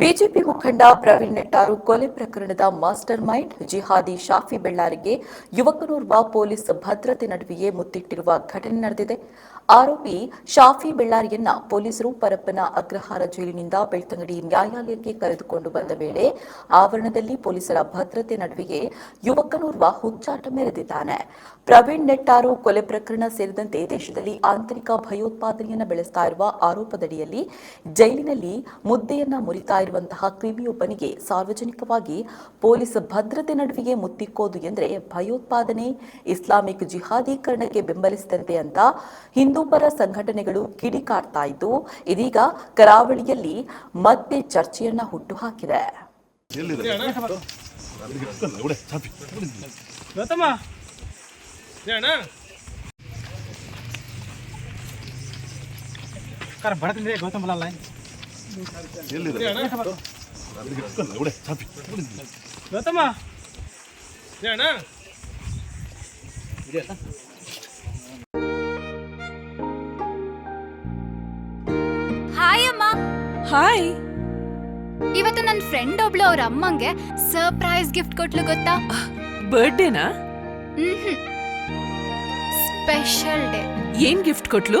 BJP ಮುಖಂಡ ಪ್ರವೀಣ್ ನೆಟ್ಟಾರು ಕೊಲೆ ಪ್ರಕರಣದ ಮಾಸ್ಟರ್ ಮೈಂಡ್ ಜಿಹಾದಿ ಶಾಫಿ ಬೆಳ್ಳಾರಿಗೆ ಯುವಕನೋರ್ವ ಪೊಲೀಸ್ ಭದ್ರತೆ ನಡುವೆಯೇ ಮುತ್ತಿಟ್ಟಿರುವ ಘಟನೆ ನಡೆದಿದೆ. ಆರೋಪಿ ಶಾಫಿ ಬೆಳ್ಳಾರಿಯನ್ನ ಪೊಲೀಸರು ಪರಪ್ಪನ ಅಗ್ರಹಾರ ಜೈಲಿನಿಂದ ಬೆಳ್ತಂಗಡಿ ನ್ಯಾಯಾಲಯಕ್ಕೆ ಕರೆದುಕೊಂಡು ಬಂದ ವೇಳೆ ಆವರಣದಲ್ಲಿ ಪೊಲೀಸರ ಭದ್ರತೆ ನಡುವೆಯೇ ಯುವಕನೋರ್ವ ಹುಚ್ಚಾಟ ಮೆರೆದಿದ್ದಾನೆ. ಪ್ರವೀಣ್ ನೆಟ್ಟಾರು ಕೊಲೆ ಪ್ರಕರಣ ಸೇರಿದಂತೆ ದೇಶದಲ್ಲಿ ಆಂತರಿಕ ಭಯೋತ್ಪಾದನೆಯನ್ನು ಬೆಳೆಸ್ತಾ ಇರುವ ಆರೋಪದಡಿಯಲ್ಲಿ ಜೈಲಿನಲ್ಲಿ ಮುದ್ದೆಯನ್ನ ಮುರಿತಾ ಇರುವಂತಹ ಕ್ರಿಮಿಯೊಬ್ಬನಿಗೆ ಸಾರ್ವಜನಿಕವಾಗಿ ಪೊಲೀಸ್ ಭದ್ರತೆ ನಡುವಿಗೆ ಮುತ್ತಿಕ್ಕೋದು ಎಂದರೆ ಭಯೋತ್ಪಾದನೆ, ಇಸ್ಲಾಮಿಕ್ ಜಿಹಾದೀಕರಣಕ್ಕೆ ಬೆಂಬಲಿಸಿದಂತೆ ಅಂತ ಹಿಂದೂಪರ ಸಂಘಟನೆಗಳು ಕಿಡಿಕಾಡ್ತಾ ಇದ್ದು, ಇದೀಗ ಕರಾವಳಿಯಲ್ಲಿ ಮತ್ತೆ ಚರ್ಚೆಯನ್ನ ಕರ ಬಡತಿಂದ್ರೆ ಗೌತಮ್ ಹಾಯ್ ಅಮ್ಮ. ಹಾಯ್ ಇವತ್ತು ನನ್ನ ಫ್ರೆಂಡ್ ಒಬ್ಳು ಅವ್ರ ಅಮ್ಮಂಗೆ ಸರ್ಪ್ರೈಸ್ ಗಿಫ್ಟ್ ಕೊಟ್ಲು ಗೊತ್ತಾ? ಬರ್ಡೇನಾ ಸ್ಪೆಷಲ್ ಡೇ ಏನ್ ಗಿಫ್ಟ್ ಕೊಟ್ಲು?